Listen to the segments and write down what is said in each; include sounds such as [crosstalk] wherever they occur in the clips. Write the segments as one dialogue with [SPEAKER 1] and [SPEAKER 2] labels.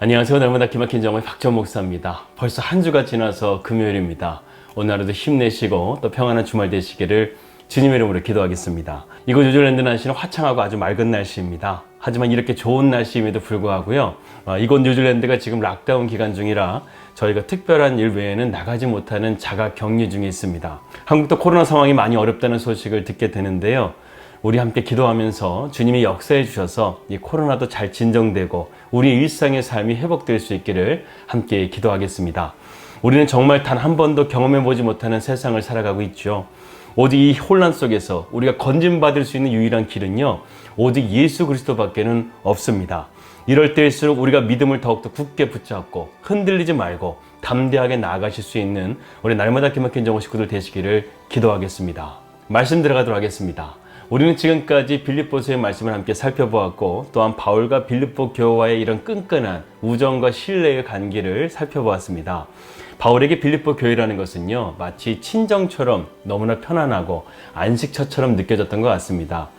[SPEAKER 1] 안녕하세요. 날마다 기막힌 정의 박전 목사입니다. 벌써 한 주가 지나서 금요일입니다. 오늘 하루도 힘내시고 또 평안한 주말 되시기를 주님의 이름으로 기도하겠습니다. 이곳 뉴질랜드 날씨는 화창하고 아주 맑은 날씨입니다. 하지만 이렇게 좋은 날씨임에도 불구하고요. 어, 이곳 뉴질랜드가 지금 락다운 기간 중이라 저희가 특별한 일 외에는 나가지 못하는 자가 격리 중에 있습니다. 한국도 코로나 상황이 많이 어렵다는 소식을 듣게 되는데요. 우리 함께 기도하면서 주님이 역사해 주셔서 이 코로나도 잘 진정되고 우리 일상의 삶이 회복될 수 있기를 함께 기도하겠습니다. 우리는 정말 단 한 번도 경험해 보지 못하는 세상을 살아가고 있죠. 오직 이 혼란 속에서 우리가 건진받을 수 있는 유일한 길은요, 오직 예수 그리스도밖에는 없습니다. 이럴 때일수록 우리가 믿음을 더욱더 굳게 붙잡고 흔들리지 말고 담대하게 나아가실 수 있는 우리 날마다 기막힌 정호 식구들 되시기를 기도하겠습니다. 말씀 들어가도록 하겠습니다. 우리는 지금까지 빌립보서의 말씀을 함께 살펴보았고 또한 바울과 빌립보 교와의 이런 끈끈한 우정과 신뢰의 관계를 살펴보았습니다. 바울에게 빌립보 교회라는 것은요 마치 친정처럼 너무나 편안하고 안식처처럼 느껴졌던 것 같습니다.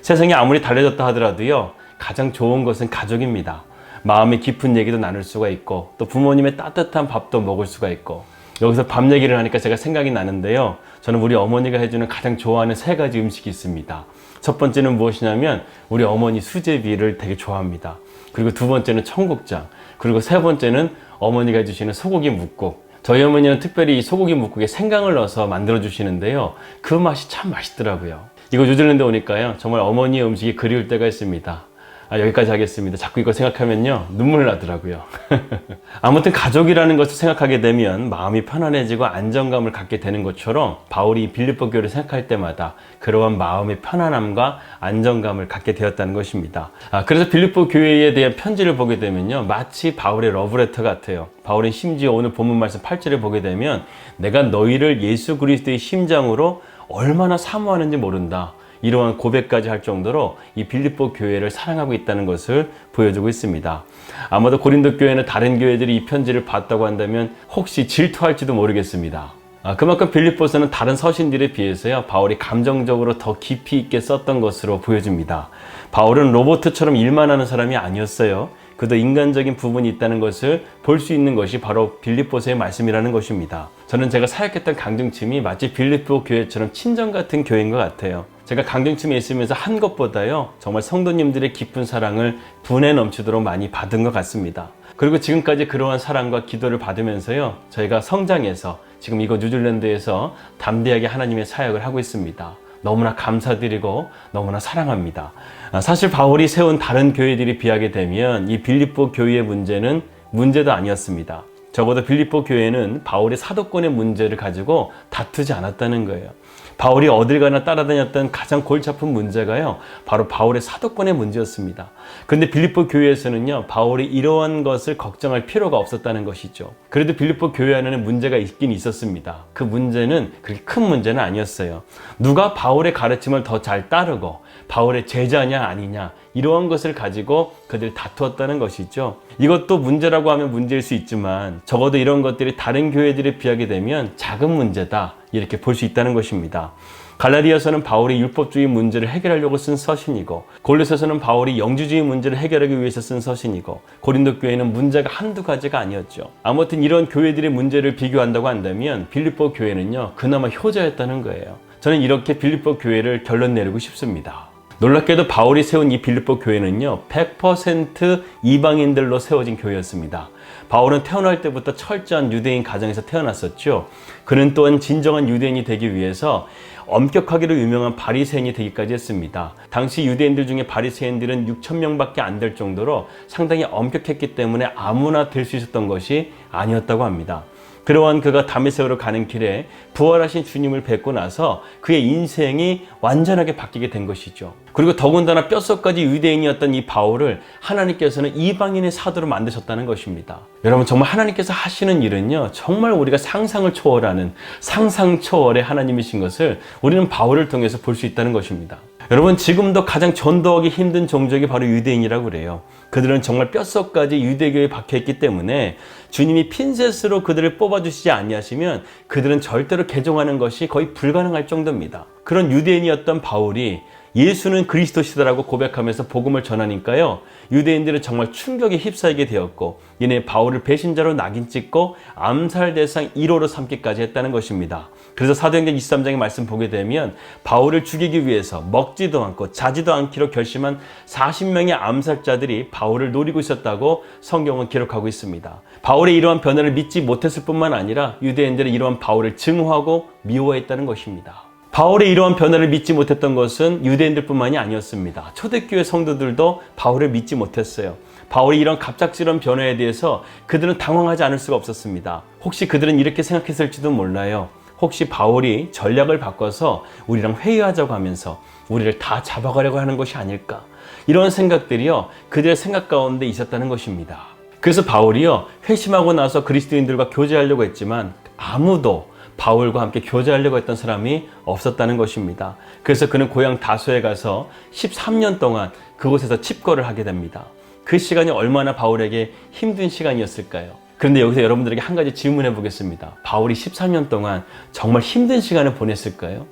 [SPEAKER 1] 세상이 아무리 달라졌다 하더라도요 가장 좋은 것은 가족입니다. 마음의 깊은 얘기도 나눌 수가 있고 또 부모님의 따뜻한 밥도 먹을 수가 있고 여기서 밥 얘기를 하니까 제가 생각이 나는데요. 저는 우리 어머니가 해주는 가장 좋아하는 세 가지 음식이 있습니다. 첫 번째는 무엇이냐면 우리 어머니 수제비를 되게 좋아합니다. 그리고 두 번째는 청국장. 그리고 세 번째는 어머니가 해주시는 소고기 묵국. 저희 어머니는 특별히 이 소고기 묵국에 생강을 넣어서 만들어 주시는데요. 그 맛이 참 맛있더라고요. 이거 뉴질랜드 오니까요. 정말 어머니의 음식이 그리울 때가 있습니다. 아, 여기까지 하겠습니다. 자꾸 이거 생각하면요. 눈물 나더라고요. [laughs] 아무튼 가족이라는 것을 생각하게 되면 마음이 편안해지고 안정감을 갖게 되는 것처럼 바울이 빌립보 교를 생각할 때마다 그러한 마음의 편안함과 안정감을 갖게 되었다는 것입니다. 아, 그래서 빌립보 교회에 대한 편지를 보게 되면요. 마치 바울의 러브레터 같아요. 바울은 심지어 오늘 본문 말씀 8절을 보게 되면 내가 너희를 예수 그리스도의 심장으로 얼마나 사모하는지 모른다. 이러한 고백까지 할 정도로 이 빌립보 교회를 사랑하고 있다는 것을 보여주고 있습니다. 아마도 고린도 교회는 다른 교회들이 이 편지를 봤다고 한다면 혹시 질투할지도 모르겠습니다. 아, 그만큼 빌립보서는 다른 서신들에 비해서요, 바울이 감정적으로 더 깊이 있게 썼던 것으로 보여집니다. 바울은 로보트처럼 일만 하는 사람이 아니었어요. 그도 인간적인 부분이 있다는 것을 볼 수 있는 것이 바로 빌립보서의 말씀이라는 것입니다. 저는 제가 사역했던 강등침이 마치 빌립보 교회처럼 친정 같은 교회인 것 같아요. 제가 강등침에 있으면서 한 것보다요, 정말 성도님들의 깊은 사랑을 분에 넘치도록 많이 받은 것 같습니다. 그리고 지금까지 그러한 사랑과 기도를 받으면서요, 저희가 성장해서 지금 이거 뉴질랜드에서 담대하게 하나님의 사역을 하고 있습니다. 너무나 감사드리고 너무나 사랑합니다. 아, 사실 바울이 세운 다른 교회들이 비하게 되면 이 빌립보 교회의 문제는 문제도 아니었습니다. 적어도 빌립보 교회는 바울의 사도권의 문제를 가지고 다투지 않았다는 거예요. 바울이 어딜 가나 따라다녔던 가장 골치 아픈 문제가요. 바로 바울의 사도권의 문제였습니다. 그런데 빌립보 교회에서는요. 바울이 이러한 것을 걱정할 필요가 없었다는 것이죠. 그래도 빌립보 교회 안에는 문제가 있긴 있었습니다. 그 문제는 그렇게 큰 문제는 아니었어요. 누가 바울의 가르침을 더 잘 따르고 바울의 제자냐 아니냐 이러한 것을 가지고 그들 다투었다는 것이죠. 이것도 문제라고 하면 문제일 수 있지만 적어도 이런 것들이 다른 교회들에 비하게 되면 작은 문제다 이렇게 볼 수 있다는 것입니다. 갈라디아서는 바울이 율법주의 문제를 해결하려고 쓴 서신이고 골로새서는 바울이 영주주의 문제를 해결하기 위해서 쓴 서신이고 고린도 교회는 문제가 한두 가지가 아니었죠. 아무튼 이런 교회들의 문제를 비교한다고 한다면 빌립보 교회는요 그나마 효자였다는 거예요. 저는 이렇게 빌립보 교회를 결론 내리고 싶습니다. 놀랍게도 바울이 세운 이 빌립보 교회는요, 100% 이방인들로 세워진 교회였습니다. 바울은 태어날 때부터 철저한 유대인 가정에서 태어났었죠. 그는 또한 진정한 유대인이 되기 위해서 엄격하기로 유명한 바리새인이 되기까지 했습니다. 당시 유대인들 중에 바리새인들은 6천 명밖에 안 될 정도로 상당히 엄격했기 때문에 아무나 될 수 있었던 것이 아니었다고 합니다. 그러한 그가 다메섹으로 가는 길에 부활하신 주님을 뵙고 나서 그의 인생이 완전하게 바뀌게 된 것이죠. 그리고 더군다나 뼛속까지 유대인이었던 이 바울을 하나님께서는 이방인의 사도로 만드셨다는 것입니다. 여러분 정말 하나님께서 하시는 일은요 정말 우리가 상상을 초월하는 상상 초월의 하나님이신 것을 우리는 바울을 통해서 볼 수 있다는 것입니다. 여러분 지금도 가장 전도하기 힘든 종족이 바로 유대인이라고 그래요. 그들은 정말 뼛속까지 유대교에 박혀있기 때문에 주님이 핀셋으로 그들을 뽑아주시지 아니하시면 그들은 절대로 개종하는 것이 거의 불가능할 정도입니다. 그런 유대인이었던 바울이 예수는 그리스도시다라고 고백하면서 복음을 전하니까요. 유대인들은 정말 충격에 휩싸이게 되었고 이내 바울을 배신자로 낙인 찍고 암살 대상 1호로 삼기까지 했다는 것입니다. 그래서 사도행전 23장의 말씀 보게 되면 바울을 죽이기 위해서 먹지도 않고 자지도 않기로 결심한 40명의 암살자들이 바울을 노리고 있었다고 성경은 기록하고 있습니다. 바울의 이러한 변화를 믿지 못했을 뿐만 아니라 유대인들은 이러한 바울을 증오하고 미워했다는 것입니다. 바울의 이러한 변화를 믿지 못했던 것은 유대인들뿐만이 아니었습니다. 초대교회 성도들도 바울을 믿지 못했어요. 바울이 이런 갑작스러운 변화에 대해서 그들은 당황하지 않을 수가 없었습니다. 혹시 그들은 이렇게 생각했을지도 몰라요. 혹시 바울이 전략을 바꿔서 우리랑 회의하자고 하면서 우리를 다 잡아가려고 하는 것이 아닐까? 이런 생각들이요. 그들의 생각 가운데 있었다는 것입니다. 그래서 바울이요. 회심하고 나서 그리스도인들과 교제하려고 했지만 아무도 바울과 함께 교제하려고 했던 사람이 없었다는 것입니다. 그래서 그는 고향 다소에 가서 13년 동안 그곳에서 칩거를 하게 됩니다. 그 시간이 얼마나 바울에게 힘든 시간이었을까요? 그런데 여기서 여러분들에게 한 가지 질문해 보겠습니다. 바울이 13년 동안 정말 힘든 시간을 보냈을까요?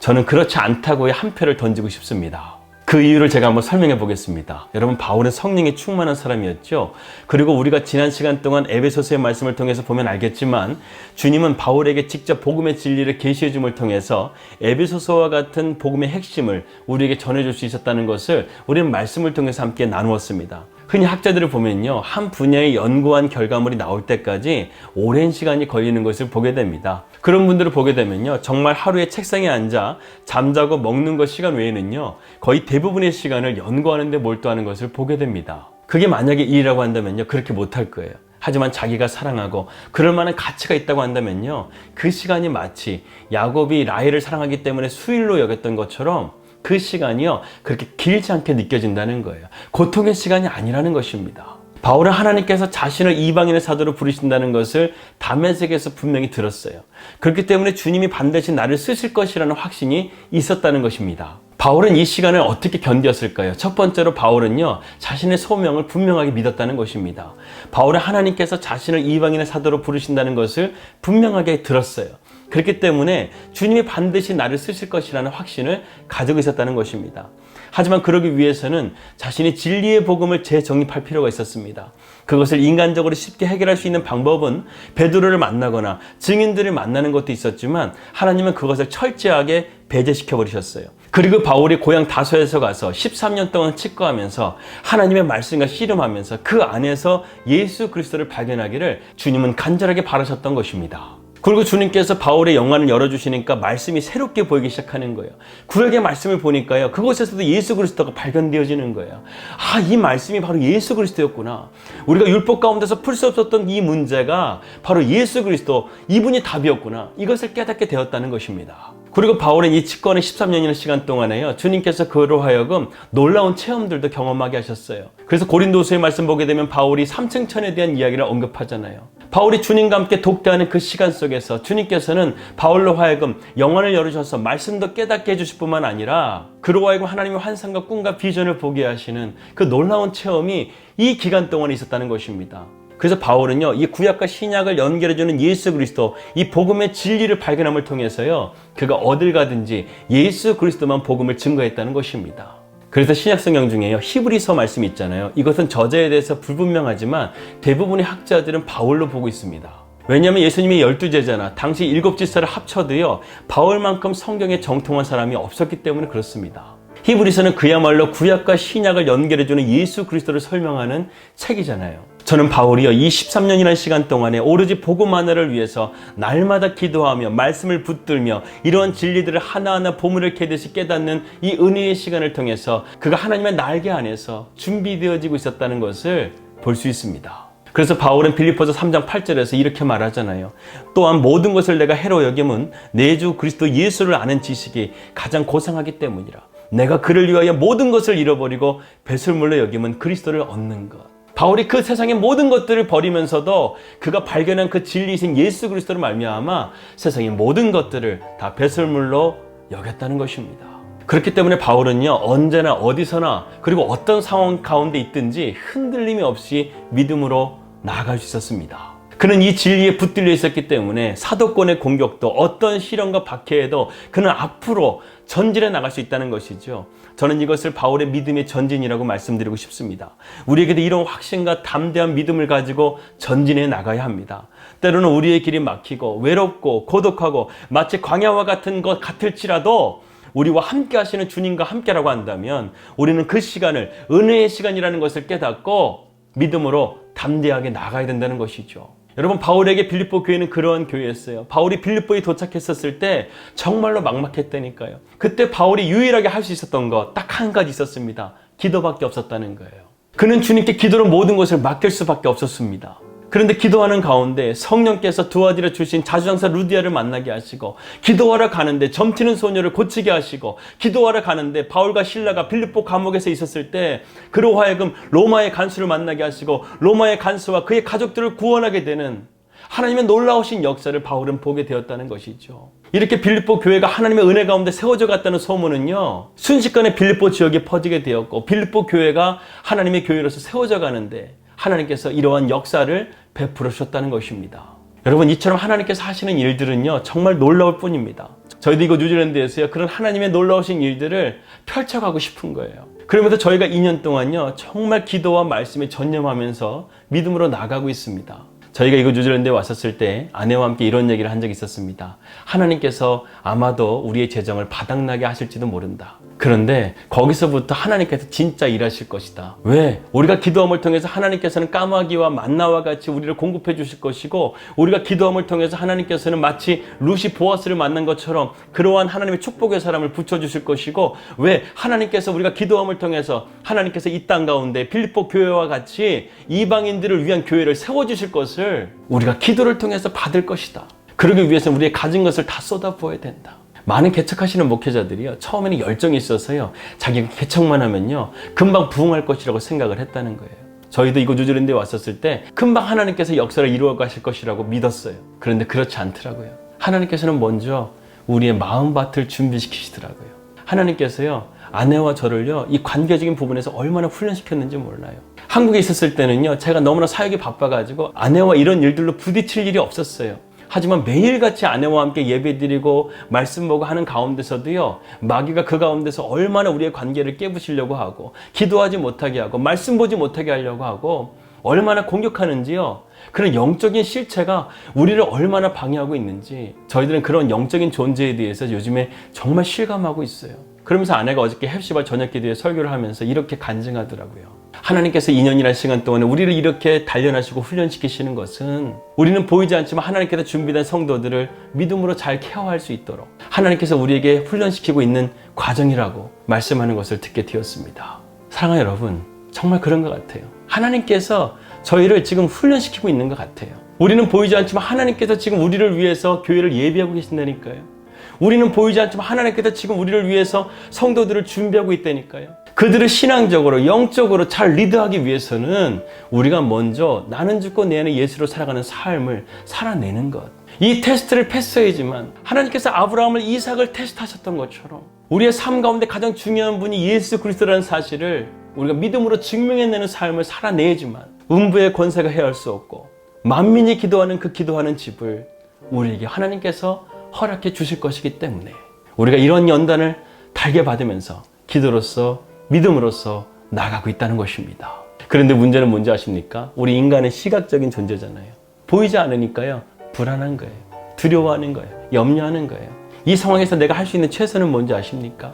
[SPEAKER 1] 저는 그렇지 않다고의 한 표를 던지고 싶습니다. 그 이유를 제가 한번 설명해 보겠습니다. 여러분 바울은 성령에 충만한 사람이었죠. 그리고 우리가 지난 시간 동안 에베소서의 말씀을 통해서 보면 알겠지만 주님은 바울에게 직접 복음의 진리를 계시해 줌을 통해서 에베소서와 같은 복음의 핵심을 우리에게 전해 줄 수 있었다는 것을 우리는 말씀을 통해서 함께 나누었습니다. 흔히 학자들을 보면요. 한 분야의 연구한 결과물이 나올 때까지 오랜 시간이 걸리는 것을 보게 됩니다. 그런 분들을 보게 되면요. 정말 하루에 책상에 앉아 잠자고 먹는 것 시간 외에는요. 거의 대부분의 시간을 연구하는 데 몰두하는 것을 보게 됩니다. 그게 만약에 일이라고 한다면요. 그렇게 못할 거예요. 하지만 자기가 사랑하고 그럴 만한 가치가 있다고 한다면요. 그 시간이 마치 야곱이 라헬을 사랑하기 때문에 수일로 여겼던 것처럼 그 시간이요. 그렇게 길지 않게 느껴진다는 거예요. 고통의 시간이 아니라는 것입니다. 바울은 하나님께서 자신을 이방인의 사도로 부르신다는 것을 담에색에서 분명히 들었어요. 그렇기 때문에 주님이 반드시 나를 쓰실 것이라는 확신이 있었다는 것입니다. 바울은 이 시간을 어떻게 견뎠을까요? 첫 번째로 바울은요, 자신의 소명을 분명하게 믿었다는 것입니다. 바울은 하나님께서 자신을 이방인의 사도로 부르신다는 것을 분명하게 들었어요. 그렇기 때문에 주님이 반드시 나를 쓰실 것이라는 확신을 가지고 있었다는 것입니다. 하지만 그러기 위해서는 자신이 진리의 복음을 재정립할 필요가 있었습니다. 그것을 인간적으로 쉽게 해결할 수 있는 방법은 베드로를 만나거나 증인들을 만나는 것도 있었지만 하나님은 그것을 철저하게 배제시켜 버리셨어요. 그리고 바울이 고향 다소에서 가서 13년 동안 치과하면서 하나님의 말씀과 씨름하면서 그 안에서 예수 그리스도를 발견하기를 주님은 간절하게 바라셨던 것입니다. 그리고 주님께서 바울의 영안을 열어주시니까 말씀이 새롭게 보이기 시작하는 거예요. 구약의 말씀을 보니까요. 그곳에서도 예수 그리스도가 발견되어지는 거예요. 아, 이 말씀이 바로 예수 그리스도였구나. 우리가 율법 가운데서 풀 수 없었던 이 문제가 바로 예수 그리스도, 이분이 답이었구나. 이것을 깨닫게 되었다는 것입니다. 그리고 바울은 이 직권의 13년이라는 시간 동안에요. 주님께서 그로 하여금 놀라운 체험들도 경험하게 하셨어요. 그래서 고린도서의 말씀 보게 되면 바울이 삼층천에 대한 이야기를 언급하잖아요. 바울이 주님과 함께 독대하는 그 시간 속에서 주님께서는 바울로 하여금 영혼을 열어주셔서 말씀도 깨닫게 해주실 뿐만 아니라 그로 하여금 하나님의 환상과 꿈과 비전을 보게 하시는 그 놀라운 체험이 이 기간 동안에 있었다는 것입니다. 그래서 바울은요, 이 구약과 신약을 연결해주는 예수 그리스도, 이 복음의 진리를 발견함을 통해서요, 그가 어딜 가든지 예수 그리스도만 복음을 증거했다는 것입니다. 그래서 신약성경 중에요, 히브리서 말씀이 있잖아요. 이것은 저자에 대해서 불분명하지만 대부분의 학자들은 바울로 보고 있습니다. 왜냐하면 예수님의 열두 제자나 당시 일곱 지사를 합쳐도요, 바울만큼 성경에 정통한 사람이 없었기 때문에 그렇습니다. 히브리서는 그야말로 구약과 신약을 연결해주는 예수 그리스도를 설명하는 책이잖아요. 저는 바울이요, 이 13년이라는 시간 동안에 오로지 복음 하나를 위해서 날마다 기도하며 말씀을 붙들며 이러한 진리들을 하나하나 보물을 캐듯이 깨닫는 이 은혜의 시간을 통해서 그가 하나님의 날개 안에서 준비되어지고 있었다는 것을 볼 수 있습니다. 그래서 바울은 빌리포서 3장 8절에서 이렇게 말하잖아요. 또한 모든 것을 내가 해로 여김은 내 주 그리스도 예수를 아는 지식이 가장 고상하기 때문이라. 내가 그를 위하여 모든 것을 잃어버리고 배설물로 여김은 그리스도를 얻는 것. 바울이 그 세상의 모든 것들을 버리면서도 그가 발견한 그 진리이신 예수 그리스도를 말미암아 세상의 모든 것들을 다 배설물로 여겼다는 것입니다. 그렇기 때문에 바울은요 언제나 어디서나 그리고 어떤 상황 가운데 있든지 흔들림이 없이 믿음으로 나아갈 수 있었습니다. 그는 이 진리에 붙들려 있었기 때문에 사도권의 공격도 어떤 시련과 박해에도 그는 앞으로 전진해 나갈 수 있다는 것이죠. 저는 이것을 바울의 믿음의 전진이라고 말씀드리고 싶습니다. 우리에게도 이런 확신과 담대한 믿음을 가지고 전진해 나가야 합니다. 때로는 우리의 길이 막히고 외롭고 고독하고 마치 광야와 같은 것 같을지라도 우리와 함께 하시는 주님과 함께라고 한다면 우리는 그 시간을 은혜의 시간이라는 것을 깨닫고 믿음으로 담대하게 나가야 된다는 것이죠. 여러분 바울에게 빌립보 교회는 그러한 교회였어요. 바울이 빌립보에 도착했었을 때 정말로 막막했다니까요. 그때 바울이 유일하게 할 수 있었던 것 딱 한 가지 있었습니다. 기도밖에 없었다는 거예요. 그는 주님께 기도로 모든 것을 맡길 수밖에 없었습니다. 그런데 기도하는 가운데 성령께서 도와드려 주신 자주장사 루디아를 만나게 하시고 기도하러 가는데 점튀는 소녀를 고치게 하시고 기도하러 가는데 바울과 신라가 빌립보 감옥에서 있었을 때 그로 하여금 로마의 간수를 만나게 하시고 로마의 간수와 그의 가족들을 구원하게 되는 하나님의 놀라우신 역사를 바울은 보게 되었다는 것이죠. 이렇게 빌립보 교회가 하나님의 은혜 가운데 세워져 갔다는 소문은요. 순식간에 빌립보 지역에 퍼지게 되었고 빌립보 교회가 하나님의 교회로서 세워져 가는데 하나님께서 이러한 역사를 베풀어 주셨다는 것입니다. 여러분 이처럼 하나님께서 하시는 일들은요 정말 놀라울 뿐입니다. 저희도 이거 뉴질랜드에서요 그런 하나님의 놀라우신 일들을 펼쳐가고 싶은 거예요. 그러면서 저희가 2년 동안요 정말 기도와 말씀에 전념하면서 믿음으로 나가고 있습니다. 저희가 이거 뉴질랜드에 왔었을 때 아내와 함께 이런 얘기를 한 적이 있었습니다. 하나님께서 아마도 우리의 재정을 바닥나게 하실지도 모른다. 그런데 거기서부터 하나님께서 진짜 일하실 것이다. 왜? 우리가 기도함을 통해서 하나님께서는 까마귀와 만나와 같이 우리를 공급해 주실 것이고 우리가 기도함을 통해서 하나님께서는 마치 루시 보아스를 만난 것처럼 그러한 하나님의 축복의 사람을 붙여 주실 것이고 왜? 하나님께서 우리가 기도함을 통해서 하나님께서 이 땅 가운데 빌립보 교회와 같이 이방인들을 위한 교회를 세워 주실 것을 우리가 기도를 통해서 받을 것이다. 그러기 위해서는 우리의 가진 것을 다 쏟아부어야 된다. 많은 개척하시는 목회자들이요. 처음에는 열정이 있어서요. 자기가 개척만 하면요. 금방 부흥할 것이라고 생각을 했다는 거예요. 저희도 이곳 뉴질랜드에 왔었을 때 금방 하나님께서 역사를 이루어 가실 것이라고 믿었어요. 그런데 그렇지 않더라고요. 하나님께서는 먼저 우리의 마음밭을 준비시키시더라고요. 하나님께서요. 아내와 저를요. 이 관계적인 부분에서 얼마나 훈련시켰는지 몰라요. 한국에 있었을 때는요. 제가 너무나 사역이 바빠가지고 아내와 이런 일들로 부딪힐 일이 없었어요. 하지만 매일같이 아내와 함께 예배드리고 말씀 보고 하는 가운데서도요 마귀가 그 가운데서 얼마나 우리의 관계를 깨부시려고 하고 기도하지 못하게 하고 말씀 보지 못하게 하려고 하고 얼마나 공격하는지요. 그런 영적인 실체가 우리를 얼마나 방해하고 있는지 저희들은 그런 영적인 존재에 대해서 요즘에 정말 실감하고 있어요. 그러면서 아내가 어저께 헵시바 저녁 기도에 설교를 하면서 이렇게 간증하더라고요 하나님께서 2년이라는 시간 동안에 우리를 이렇게 단련하시고 훈련시키시는 것은 우리는 보이지 않지만 하나님께서 준비된 성도들을 믿음으로 잘 케어할 수 있도록 하나님께서 우리에게 훈련시키고 있는 과정이라고 말씀하는 것을 듣게 되었습니다. 사랑하는 여러분, 정말 그런 것 같아요. 하나님께서 저희를 지금 훈련시키고 있는 것 같아요. 우리는 보이지 않지만 하나님께서 지금 우리를 위해서 교회를 예비하고 계신다니까요. 우리는 보이지 않지만 하나님께서 지금 우리를 위해서 성도들을 준비하고 있다니까요. 그들을 신앙적으로, 영적으로 잘 리드하기 위해서는 우리가 먼저 나는 죽고 내 안에 예수로 살아가는 삶을 살아내는 것. 이 테스트를 패스해야지만 하나님께서 아브라함을 이삭을 테스트하셨던 것처럼 우리의 삶 가운데 가장 중요한 분이 예수 그리스도라는 사실을 우리가 믿음으로 증명해내는 삶을 살아내야지만 음부의 권세가 해할 수 없고 만민이 기도하는 그 기도하는 집을 우리에게 하나님께서 허락해 주실 것이기 때문에 우리가 이런 연단을 달게 받으면서 기도로서 믿음으로써 나가고 있다는 것입니다. 그런데 문제는 뭔지 아십니까? 우리 인간은 시각적인 존재잖아요. 보이지 않으니까요. 불안한 거예요. 두려워하는 거예요. 염려하는 거예요. 이 상황에서 내가 할 수 있는 최선은 뭔지 아십니까?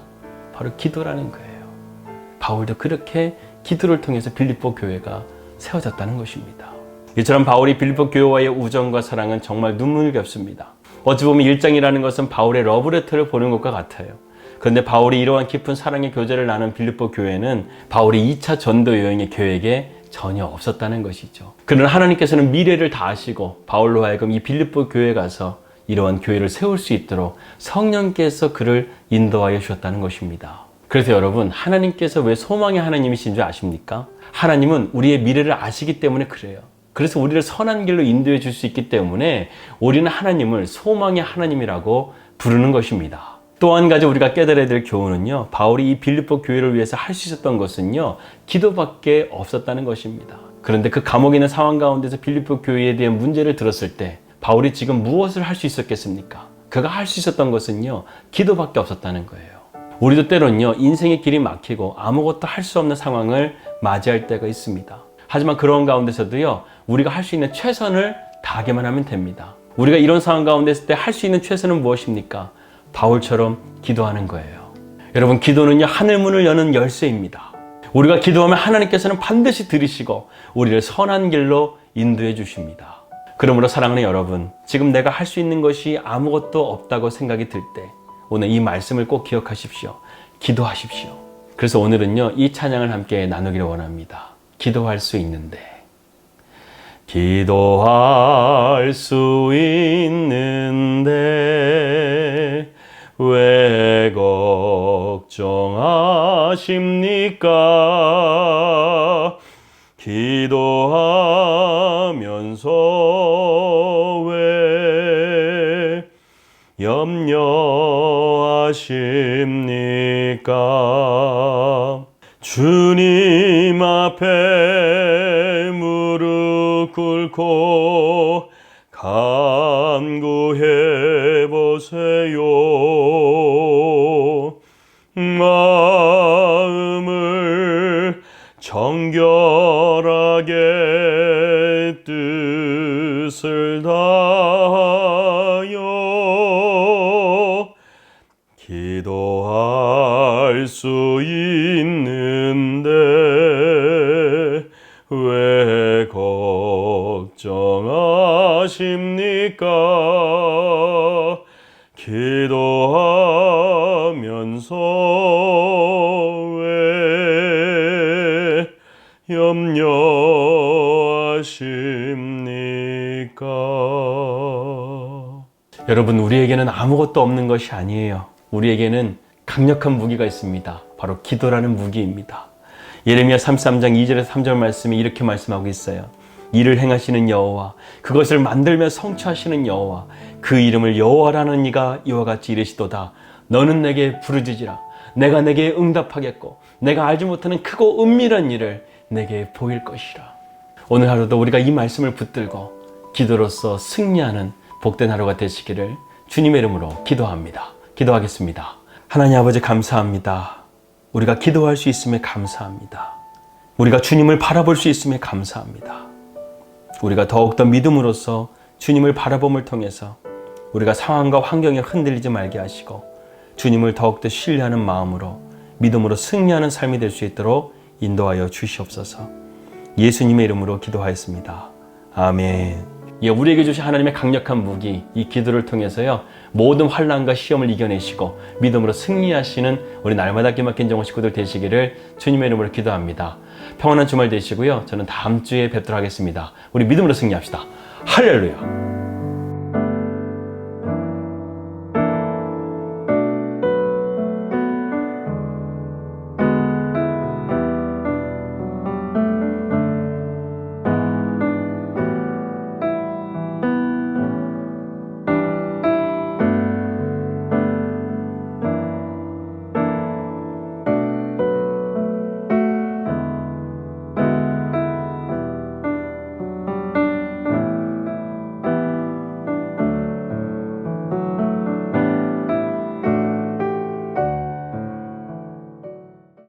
[SPEAKER 1] 바로 기도라는 거예요. 바울도 그렇게 기도를 통해서 빌립보 교회가 세워졌다는 것입니다. 이처럼 바울이 빌립보 교회와의 우정과 사랑은 정말 눈물겹습니다. 어찌 보면 일장이라는 것은 바울의 러브레터를 보는 것과 같아요. 그런데 바울이 이러한 깊은 사랑의 교제를 나눈 빌립보 교회는 바울이 2차 전도 여행의 계획에 전혀 없었다는 것이죠. 그러나 하나님께서는 미래를 다 아시고 바울로 하여금 이 빌립보 교회에 가서 이러한 교회를 세울 수 있도록 성령께서 그를 인도하여 주셨다는 것입니다. 그래서 여러분, 하나님께서 왜 소망의 하나님이신 줄 아십니까? 하나님은 우리의 미래를 아시기 때문에 그래요. 그래서 우리를 선한 길로 인도해 줄 수 있기 때문에 우리는 하나님을 소망의 하나님이라고 부르는 것입니다. 또 한 가지 우리가 깨달아야 될 교훈은요. 바울이 이 빌립보 교회를 위해서 할 수 있었던 것은요. 기도밖에 없었다는 것입니다. 그런데 그 감옥에 있는 상황 가운데서 빌립보 교회에 대한 문제를 들었을 때 바울이 지금 무엇을 할 수 있었겠습니까? 그가 할 수 있었던 것은요, 기도밖에 없었다는 거예요. 우리도 때론요, 인생의 길이 막히고 아무것도 할 수 없는 상황을 맞이할 때가 있습니다. 하지만 그런 가운데서도요, 우리가 할 수 있는 최선을 다하기만 하면 됩니다. 우리가 이런 상황 가운데 있을 때 할 수 있는 최선은 무엇입니까? 바울처럼 기도하는 거예요. 여러분, 기도는요, 하늘 문을 여는 열쇠입니다. 우리가 기도하면 하나님께서는 반드시 들으시고 우리를 선한 길로 인도해 주십니다. 그러므로 사랑하는 여러분, 지금 내가 할 수 있는 것이 아무것도 없다고 생각이 들 때, 오늘 이 말씀을 꼭 기억하십시오. 기도하십시오. 그래서 오늘은요, 이 찬양을 함께 나누기를 원합니다. 기도할 수 있는데. 기도할 수 있는데, 걱정하십니까? 기도하면서 왜 염려하십니까? 주님 앞에 무릎 꿇고 간구해 보세요. 마음을 정결 여러분, 우리에게는 아무것도 없는 것이 아니에요. 우리에게는 강력한 무기가 있습니다. 바로 기도라는 무기입니다. 예레미야 33장 2절에서 3절 말씀이 이렇게 말씀하고 있어요. 이를 행하시는 여호와 그것을 만들며 성취하시는 여호와 그 이름을 여호와라는 이가 이와 같이 이르시도다 너는 내게 부르짖으라 내가 내게 응답하겠고 내가 알지 못하는 크고 은밀한 일을 내게 보일 것이라 오늘 하루도 우리가 이 말씀을 붙들고 기도로서 승리하는 복된 하루가 되시기를 주님의 이름으로 기도합니다 기도하겠습니다 하나님 아버지 감사합니다 우리가 기도할 수 있음에 감사합니다 우리가 주님을 바라볼 수 있음에 감사합니다 우리가 더욱더 믿음으로써 주님을 바라봄을 통해서 우리가 상황과 환경에 흔들리지 말게 하시고 주님을 더욱더 신뢰하는 마음으로 믿음으로 승리하는 삶이 될 수 있도록 인도하여 주시옵소서. 예수님의 이름으로 기도하였습니다. 아멘. 예, 우리에게 주신 하나님의 강력한 무기, 이 기도를 통해서요, 모든 환란과 시험을 이겨내시고 믿음으로 승리하시는 우리 날마다 기막힌 정원 식구들 되시기를 주님의 이름으로 기도합니다. 평안한 주말 되시고요. 저는 다음 주에 뵙도록 하겠습니다. 우리 믿음으로 승리합시다. 할렐루야.